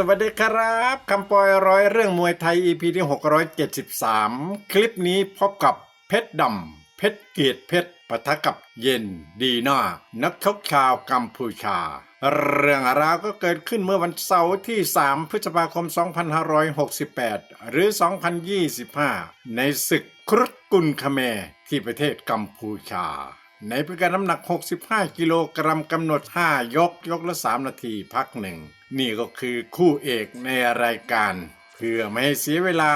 สวัสดีครับคำปอยร้อยเรื่องมวยไทย EP ที่ 673 คลิปนี้พบกับเพชรดำเพชรเกียรติเพชรปะทะกับเย็นดีน่านักชกชาวกัมพูชา เรื่องราวก็เกิดขึ้นเมื่อวันเสาร์ที่ 3 พฤษภาคม 2568 หรือ 2025 ในศึกครุฑกุลคเมรที่ประเทศกัมพูชาในพิการน้ำหนัก 65 กิโลกรัมกำหนด 5 ยก ยกละ 3 นาทีพักหนึ่ง นี่ก็คือคู่เอกในรายการ เพื่อไม่ให้เสียเวลา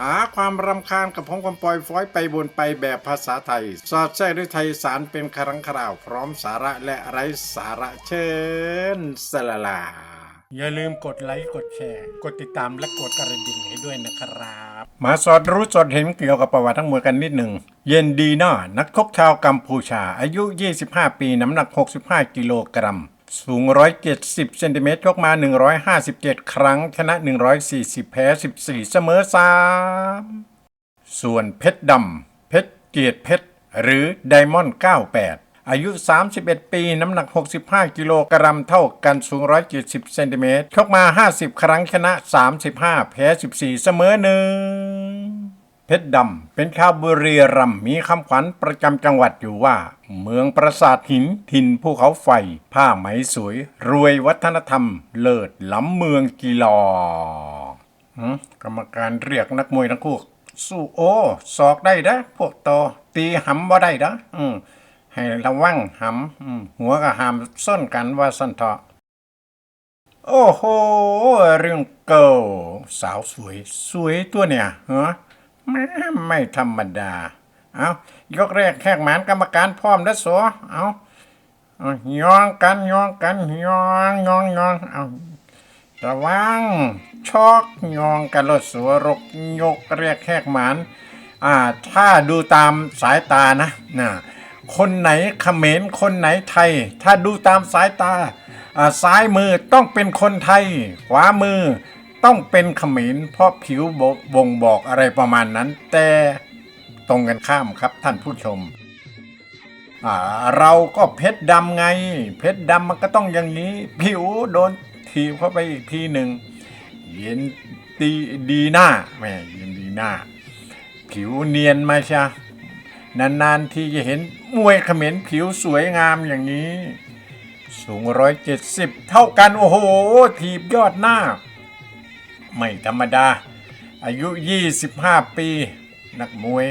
หาความรำคาญกับพงความปล่อยฟ้อยไปบนไปแบบภาษาไทย สอดแทรกด้วยไทยสารเป็นครั้งคราว พร้อมสาระและไร้สาระเชิญสลาลา อย่าลืมกดไลค์กดแชร์ กดติดตามและกดกระดิ่งให้ด้วยนะครับ มาสอดรู้สอดเห็นเกี่ยวกับประวัติทั้งมวยกันนิดหนึ่ง เย็นดีน่านักชกชาวกัมพูชา อายุ 25 ปี น้ำหนัก 65 กิโลกรัม สูง 170 เซนติเมตรชกมา 157 ครั้ง ชนะ 140 แพ้ 14 เสมอ 3 ส่วนเพชรดำ เพชรเกียรติเพชร หรือไดมอนด์98 อายุ 31 ปี น้ำหนัก 65 กิโลกรัมเท่ากันสูง 170 เซนติเมตรชกมา 50 ครั้ง ชนะ 35 แพ้ 14 เสมอหนึ่ง เพชรดำเป็นชาวบุรีรัมย์มีคำขวัญประจำจังหวัดอยู่ว่า เมืองปราสาทหินถิ่นภูเขาไฟ ผ้าไหมสวย รวยวัฒนธรรม เลิศล้ำเมืองกีฬากรรมการเรียกนักมวยทั้งคู่ สู้โอ้ศอกได้นะพวกโต ตีหำบ่าได้นะอืมให้ระวังหำอืมหัวกับหำส้นกันว่าสันเถาะโอ้โหเรื่องเกิลสาวสวย สวยตัวเนี่ยเหรอ ไม่ธรรมดา เอายกแรกแขกหมานกรรมการพร้อมแล้วสัวเอาเอายองกันยองกันยองยองยองเอาระวังชอกยองกันรถสัวรกยกแรกแขกหมานอ่าถ้าดูตามสายตานะนะคนไหนเขมรคนไหนไทย ถ้าดูตามสายตาอ่าซ้ายมือต้องเป็นคนไทย ขวามือ ต้องเป็นเขมรเพราะผิวบบ่งบอกอะไรประมาณนั้น แต่ตรงกันข้ามครับท่านผู้ชม เราก็เพชรดำไง เพชรดำมันก็ต้องอย่างนี้ ผิวโดนทีเข้าไปอีกทีหนึ่งเย็นดีดีหน้าแม่เย็นดีหน้า ผิวเนียนมาชะนานๆที่จะเห็นมวยเขมรผิวสวยงามอย่างนี้ สูงร้อยเจ็ดสิบเท่ากัน โอ้โหทีบยอดหน้า ไม่ธรรมดา อายุ 25 ปี นักมวย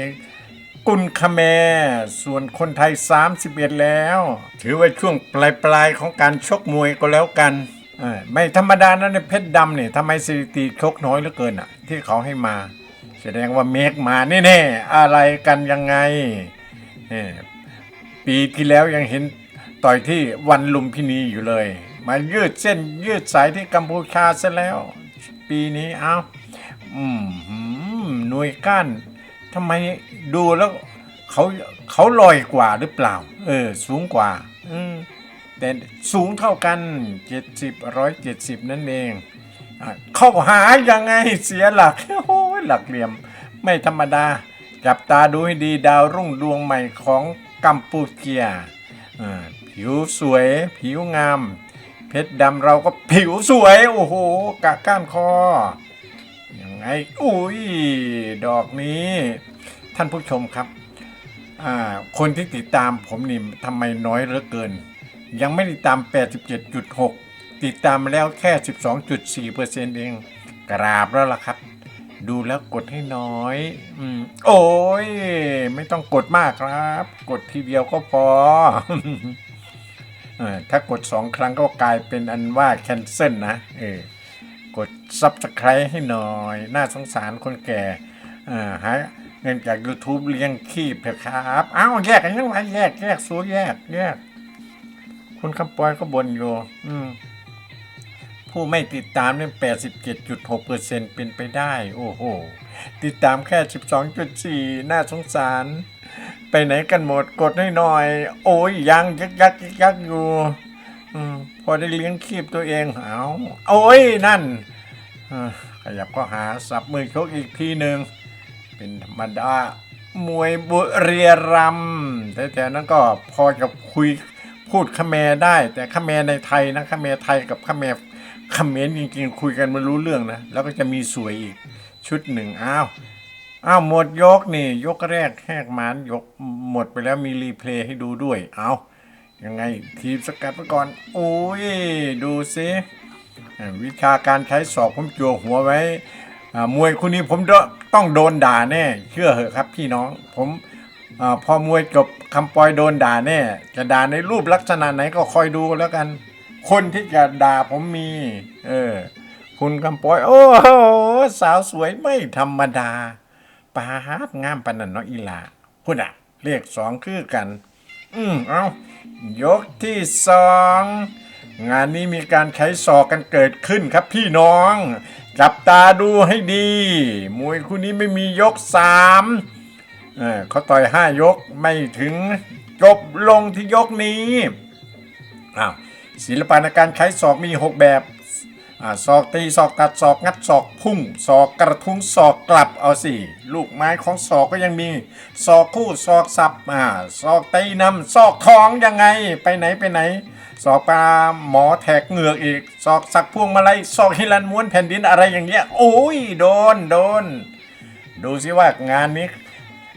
กุนคาแมส่วนคนไทย 31 แล้ว ถือว่าช่วงปลายๆของการชกมวยก็แล้วกันไม่ธรรมดานะในเพชรดำเนี่ยทำไมสถิติชกน้อยเหลือเกินอะ ที่เขาให้มา แสดงว่าเมกมาแน่ๆอะไรกันยังไง ปีที่แล้วยังเห็นต่อยที่วันลุมพินีอยู่เลย มายืดเส้นยืดสายที่กัมพูชาซะแล้ว ปีนี้เอาอืมหืมหน่วยก้านทำไมดูแล้วเขาเขาลอยกว่าหรือเปล่า เออ สูงกว่า อืมแต่สูงเท่ากันเจ็ดสิบร้อยเจ็ดสิบนั่นเองเข้าหายังไงเสียหลักโอ้ยหลักเหลี่ยม ไม่ธรรมดา จับตาดูให้ดีดาวรุ่งดวงใหม่ของกัมพูเชียผิวสวย ผิวงาม ชรดำเราก็ผิวสวย โอ้โหกะก้านคอยังไงอุ้ยดอกนี้ ท่านผู้ชมครับอ่าคนที่ติดตามผมนี่ทำไมน้อยเหลือเกิน ยังไม่ติดตาม 87.6 ติดตามมาแล้วแค่ 12.4%เองกราบแล้วล่ะครับ ดูแล้วกดให้น้อยอโอ้ย ไม่ต้องกดมากครับ กดทีเดียวก็พอ ถ้ากดสองครั้งก็กลายเป็นอันว่าแคนเซิลนะเออกด Subscribe ให้หน่อย น่าสงสารคนแก่อ่าหาเงินจาก YouTube เลี้ยงคีบเถอะครับ อ้าว แยกกันยังไงแยก แยกสู้แยก แยก คุณคำปอยก็บ่นอยู่ อืมผู้ไม่ติดตามเนี่ย87.6%เป็นไปได้ โอ้โห ติดตามแค่12.4น่าสงสาร ไปไหนกันหมดกดให้หน่อย โอ้ยยังยักยักยักยักอยู่อพอได้เลี้ยงคีบตัวเองเอาโอ้ยนั่นขยับก็หาสับมือชกอีกทีหนึ่งเป็นธรรมดามวยบุรีรัมแต่แต่นั้นก็พอจะคุยพูดขแมรได้ แต่ขแมรในไทยนะขแมรไทยกับขแมรคเมนต์จริงๆคุยกันไม่รู้เรื่องนะ แล้วก็จะมีสวยอีกชุดหนึ่งอ้าว อ้าวหมดยกนี่ ยกแรกแหกหมานยกหมดไปแล้วมีรีเพลย์ให้ดูด้วย เอายังไงทีมสกัดไปก่อน โอ้ย ดูซิวิชาการใช้ศอกผมจัวหัวไว้มวยคู่นี้ผมต้องโดนด่าแน่ เชื่อเหอะครับพี่น้อง ผมอพอมวยจบคำปอยโดนด่าแน่ จะด่าในรูปลักษณะไหนก็คอยดูแล้วกัน คนที่จะด่าผมมี เออ คุณคำปอย โอ้โหสาวสวยไม่ธรรมดา ปาฮาดงามปานนันเนาะอีหลาพุ่นอะเลขสองคือกัน อืมเอายกที่สองงานนี้มีการใช้ศอกกันเกิดขึ้นครับพี่น้อง จับตาดูให้ดี มวยคู่นี้ไม่มียกสามเออเขาต่อยห้ายกไม่ถึงจบลงที่ยกนี้อ้าวศิลปะในการใช้ศอกมีหกแบบ ศอกตีศอกตัดศอกงัดศอกพุ่งศอกกระทุ้งศอกกลับเอาสิลูกไม้ของศอกก็ยังมีศอกคู่ศอกสับอ่าศอกตีนำศอกท้องยังไงไปไหนไปไหนศอกปลาหมอแทกเหงือกอีกศอกสักพวงมาลัยศอกฮิลันม้วนแผ่นดินอะไรอย่างเงี้ยโอ้ยโดนโดน ดูสิว่างานนี้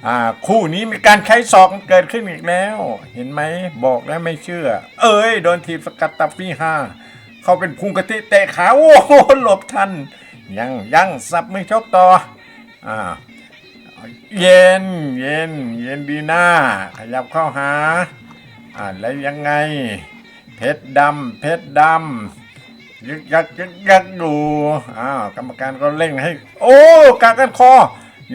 อ่าคู่นี้มีการใช้ศอกเกิดขึ้นอีกแล้ว เห็นไหมบอกแล้วไม่เชื่อ เอ้ยโดนทีบสกัดตับฟี่ห้า เขาเป็นพุงกะทิเตะขาโอ้โหหลบทัน ยังยังสับมือชกต่ออ่าเย็นเย็นเย็นดีหน้า ขยับเข้าหาอ่าแล้วยังไง เพชรดำเพชรดำยึกยักยึกยักดูอ้าวกรรมการก็เร่งให้ โอ้กากันคอ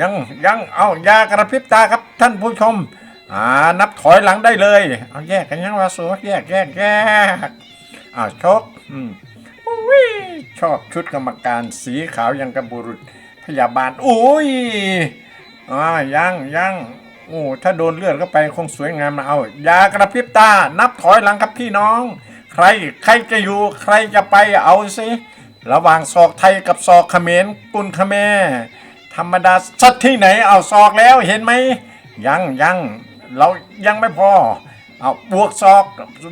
ยังยังเอายากระพริบตาครับท่านผู้ชมอ่านับถอยหลังได้เลย เอาแยกกันยังวาสูแยกแยกแยก อาชกอืมอุ้ยชอบชุดกรรมการสีขาวยังกับบุรุษพยาบาลอุ้ยอ่ายังยังโอ้ถ้าโดนเลือดเข้าไปคงสวยงามนะเอายากระพริบตา นับถอยหลังครับพี่น้อง ใครใครจะอยู่ใครจะไปเอาสิระหว่างศอกไทยกับศอกเขมรกุนเขมรธรรมดาสักที่ไหนเอาศอกแล้วเห็นไหมยังยังเรายังไม่พอ เอาบวกศอก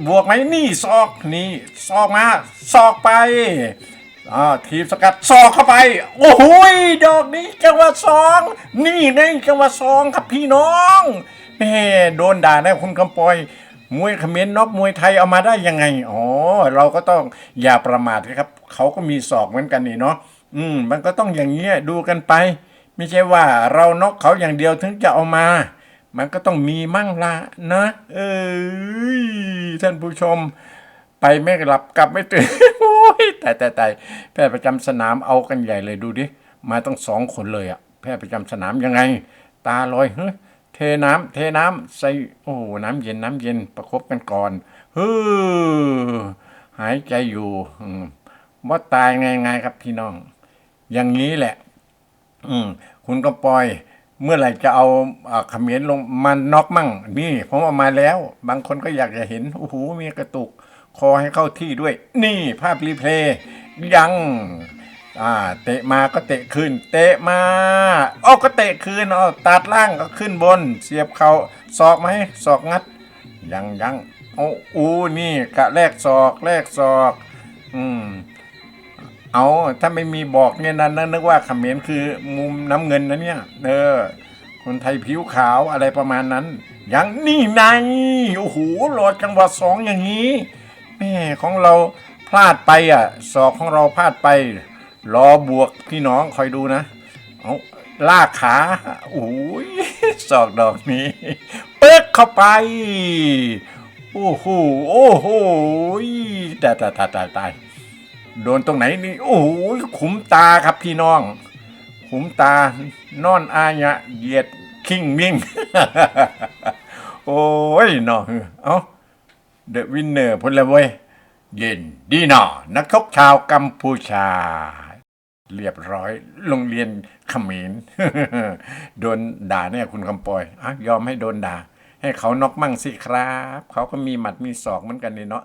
บวกไหมนี่ศอกนี่ศอกมาศอกไปอ่าทีมสกัดศอกเข้าไป โอ้โหดอกนี้จังหวะสองนี่ไงจังหวะสองครับพี่น้องแม่โดนด่านะคุณคำปอย มวยเขมรนอกมวยไทยเอามาได้ยังไงอ๋อเราก็ต้องอย่าประมาทนะครับเขาก็มีศอกเหมือนกันนี่เนาะอืม มันก็ต้องอย่างเงี้ยดูกันไป ไม่ใช่ว่าเรานอกเขาอย่างเดียวถึงจะเอามา มันก็ต้องมีมั่งละนะ เอยท่านผู้ชม ไปไม่หลับกลับไม่ตื่นโอ้ยตายตายตายแพทย์ประจำสนามเอากันใหญ่เลยดูดิมาต้องสองคนเลยอะแพทย์ประจำสนามยังไง ตาลอยเฮ้ยเทน้ำเทน้ำใส่โอ้น้ำเย็นน้ำเย็นประคบกันก่อนเฮ้อหายใจอยู่ว่าตายไงไงครับพี่น้อง อย่างนี้แหละ อืมคุณก็ปล่อย เมื่อไหร่จะเอาอเขมรลงมันน็อกมั่งนี่ผมเอามาแล้ว บางคนก็อยากจะเห็นโอ้โหมีกระตุก คอให้เข้าที่ด้วย นี่ภาพรีเพลย์ยังอ่าเตะมาก็เตะคืนเตะมาอ้อก็เตะคืนอ๋อตัดล่างก็ขึ้นบน เสียบเขาศอกไหมศอกงัด ยังยังโอ้อูนี่กะแลกศอกแลกศอก อืม เอาถ้าไม่มีบอกเนี่ยนะนึกว่าขมรคือมุมน้ำเงินนะเนี่ย เออ คนไทยผิวขาวอะไรประมาณนั้นยังนี่ไงโอ้โหรอจังหวะสองอย่างนี้แม่ของเราพลาดไปอะศอกของเราพลาดไป รอบวกพี่น้องคอยดูนะเอาลากขาโอ้ยศอกดอกนี้ เป๊กเข้าไปโอ้โหโอ้โหตายตายตายตายตาย โดนตรงไหนนี่โอ้โหขุมตาครับพี่น้อง ขุมตานอนอายะเหยียดคิงมิ่ง โอ้ยเนาะเอาเดอะวินเนอร์พุ่นลเว้ยเย็นดีหนอนักชกชาวกัมพูชา เรียบร้อยโรงเรียนขมรโดนด่าเนี่ยคุณคำปอยอะยอมให้โดนด่า ให้เขานอกมั่งสิครับ เขาก็มีหมัดมีศอกเหมือนกันนี่เนาะ